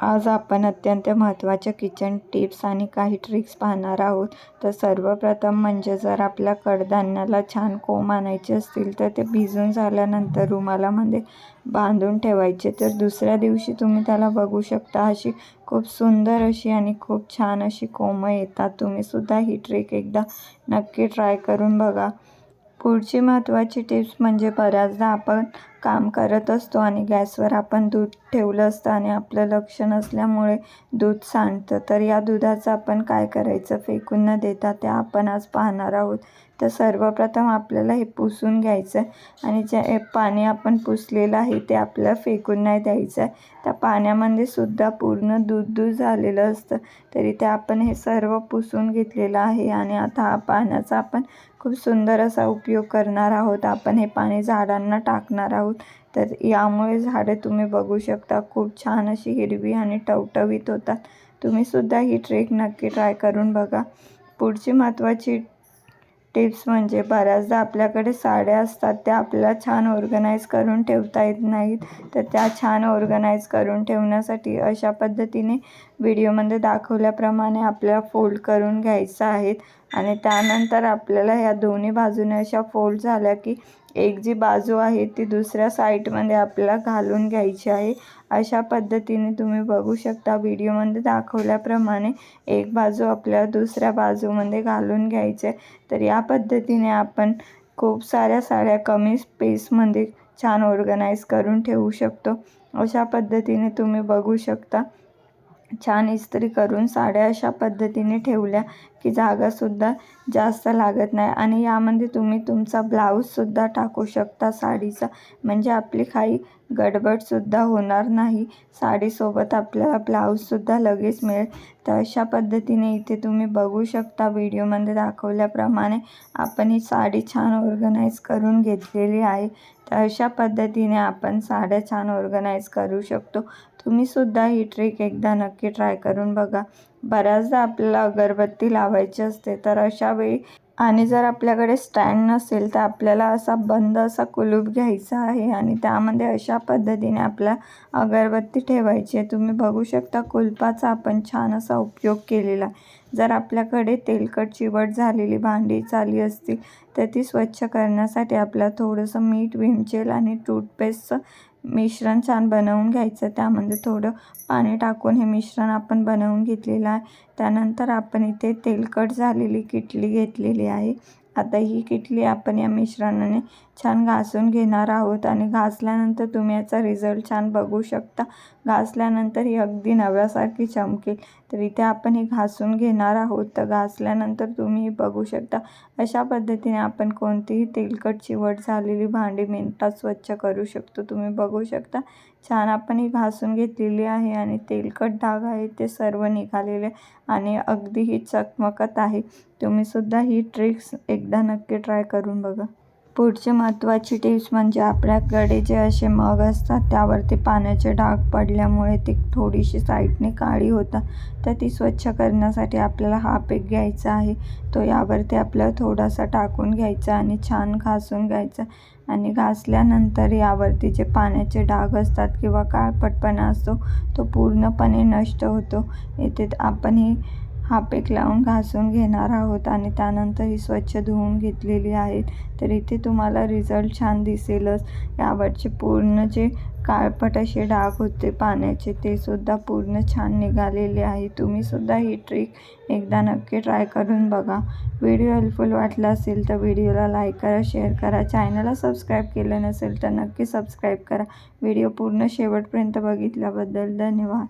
आज आपण अत्यंत महत्त्वाच्या किचन टिप्स आणि काही ट्रिक्स पाहणार आहोत. तर सर्वप्रथम म्हणजे जर आपल्या कडधान्याला छान कोंब आणायचे असतील तर ते भिजून झाल्यानंतर रुमालामध्ये बांधून ठेवायचे. तर दुसऱ्या दिवशी तुम्ही त्याला बघू शकता अशी खूप सुंदर अशी आणि खूप छान अशी कोंब येतात. तुम्हीसुद्धा ही ट्रिक एकदा नक्की ट्राय करून बघा. पुढची महत्त्वाची टिप्स म्हणजे बऱ्याचदा आपण काम करत असतो आणि गॅसवर आपण दूध ठेवलं असतं आणि आपलं लक्ष नसल्यामुळे दूध सांडतं. तर या दुधाचं आपण काय करायचं? फेकून न देता ते आपण आज पाहणार आहोत. तर सर्वप्रथम आपल्याला हे पुसून घ्यायचं आहे आणि जे पाणी आपण पुसलेलं आहे ते आपल्याला फेकून नाही द्यायचं. आहे त्या पाण्यामध्ये सुद्धा पूर्ण दूध दूध झालेलं असतं. तरी ते आपण हे सर्व पुसून घेतलेलं आहे आणि आता हा पाण्याचा आपण खूप सुंदर असा उपयोग करणार आहोत. आपण हे पाणी झाडांना टाकणार आहोत. तर यामुळे झाडे तुम्ही बघू शकता खूप छान अशी हिरवी आणि टवटवीत होतात. तुम्हीसुद्धा ही ट्रेक नक्की ट्राय करून बघा. पुढची महत्त्वाची टिप्स म्हणजे बऱ्याचदा आपल्याकडे साड्या असतात त्या आपल्याला छान ऑर्गनाईज करून ठेवता येत नाहीत. तर त्या छान ऑर्गनाईज करून ठेवण्यासाठी अशा पद्धतीने व्हिडिओमध्ये दाखवल्याप्रमाणे आपल्याला फोल्ड करून घ्यायचं आहेत. आणि त्यानंतर आपल्याला ह्या दोन्ही बाजूने अशा फोल्ड झाल्या की एक जी बाजू आहे ती दुसऱ्या साईडमध्ये आपल्याला घालून घ्यायची आहे. अशा पद्धतीने तुम्ही बघू शकता व्हिडिओमध्ये दाखवल्याप्रमाणे एक बाजू आपल्याला दुसऱ्या बाजूमध्ये घालून घ्यायचे आहे. तर या पद्धतीने आपण खूप साऱ्या साड्या कमी स्पेसमध्ये छान ऑर्गनाईज करून ठेवू शकतो. अशा पद्धतीने तुम्ही बघू शकता. छान इस्त्री करून साड्या अशा पद्धतीने ठेवल्या की जागासुद्धा जास्त लागत नाही. आणि यामध्ये तुम्ही तुमचा ब्लाऊजसुद्धा टाकू शकता. साडीचा म्हणजे आपली काही गडबडसुद्धा होणार नाही. साडीसोबत आपल्याला ब्लाऊजसुद्धा लगेच मिळेल. तर अशा पद्धतीने इथे तुम्ही बघू शकता. व्हिडिओमध्ये दाखवल्याप्रमाणे आपण ही साडी छान ऑर्गनाईज करून घेतलेली आहे. तर अशा पद्धतीने आपण साड्या छान ऑर्गनाईज करू शकतो. तुम्हीसुद्धा ही ट्रिक एकदा नक्की ट्राय करून बघा. बऱ्याचदा आपल्याला अगरबत्ती लावायची असते तर अशा वेळी आणि जर आपल्याकडे स्टँड नसेल तर आपल्याला असा बंद असा कुलूप घ्यायचा आहे आणि त्यामध्ये अशा पद्धतीने आपल्या अगरबत्ती ठेवायची आहे. तुम्ही बघू शकता कुलपाचा आपण छान असा उपयोग केलेला जर आपल्याकडे तेलकट चिवट झालेली भांडी चाली असतील तर ती स्वच्छ करण्यासाठी आपल्याला थोडंसं मीठ विमचेल आणि टूथपेस्टचं मिश्रण छान बनवून घ्यायचं. त्यामध्ये थोडं पाणी टाकून हे मिश्रण आपण बनवून घेतलेलं आहे. त्यानंतर आपण इथे तेलकट झालेली किटली घेतलेली आहे. आता ही किटली आपण या मिश्रणाने छान घासून घेणार आहोत आणि घासल्यानंतर तुम्ही याचा रिझल्ट छान बघू शकता. घासल्यानंतर ही अगदी नव्यासारखी चमकेल. तर इथे आपण हे घासून घेणार आहोत. तर घासल्यानंतर तुम्ही बघू शकता. अशा पद्धतीने आपण कोणतीही तेलकट चिवट झालेली भांडी मिनटात स्वच्छ करू शकतो. तुम्ही बघू शकता. छान आपण ही घासून घेतलेली आहे आणि तेलकट डाग आहे ते सर्व निघालेले आणि अगदीही चकमकत आहे. तुम्हीसुद्धा ही ट्रिक्स एकदा नक्की ट्राय करून बघा. पुढची महत्त्वाची टिप्स म्हणजे आपल्याकडे जे असे मग असतात त्यावरती पाण्याचे डाग पडल्यामुळे ती थोडीशी साईडने काळी होतात. तर ती स्वच्छ करण्यासाठी आपल्याला हा पेक घ्यायचा आहे. तो यावरती आपल्याला थोडासा टाकून घ्यायचा आणि छान घासून घ्यायचा. आणि घासल्यानंतर यावरती जे पाण्याचे डाग असतात किंवा काळपटपणा असतो तो पूर्णपणे नष्ट होतो. येथे आपण ही हा पेक लावून घासून घेणार आहोत आणि त्यानंतर ही स्वच्छ धुवून घेतलेली आहेत तर इथे तुम्हाला रिझल्ट छान दिसेलच. यावरचे पूर्ण जे काळपट असे डाग होते पाण्याचे ते सुद्धा पूर्ण छान निघालेले आहे. तुम्हीसुद्धा ही ट्रिक एकदा नक्की ट्राय करून बघा. व्हिडिओ हेल्पफुल वाटला असेल तर व्हिडिओला लाईक करा शेअर करा. चॅनलला सबस्क्राईब केलं नसेल तर नक्की सबस्क्राईब करा. व्हिडिओ पूर्ण शेवटपर्यंत बघितल्याबद्दल धन्यवाद.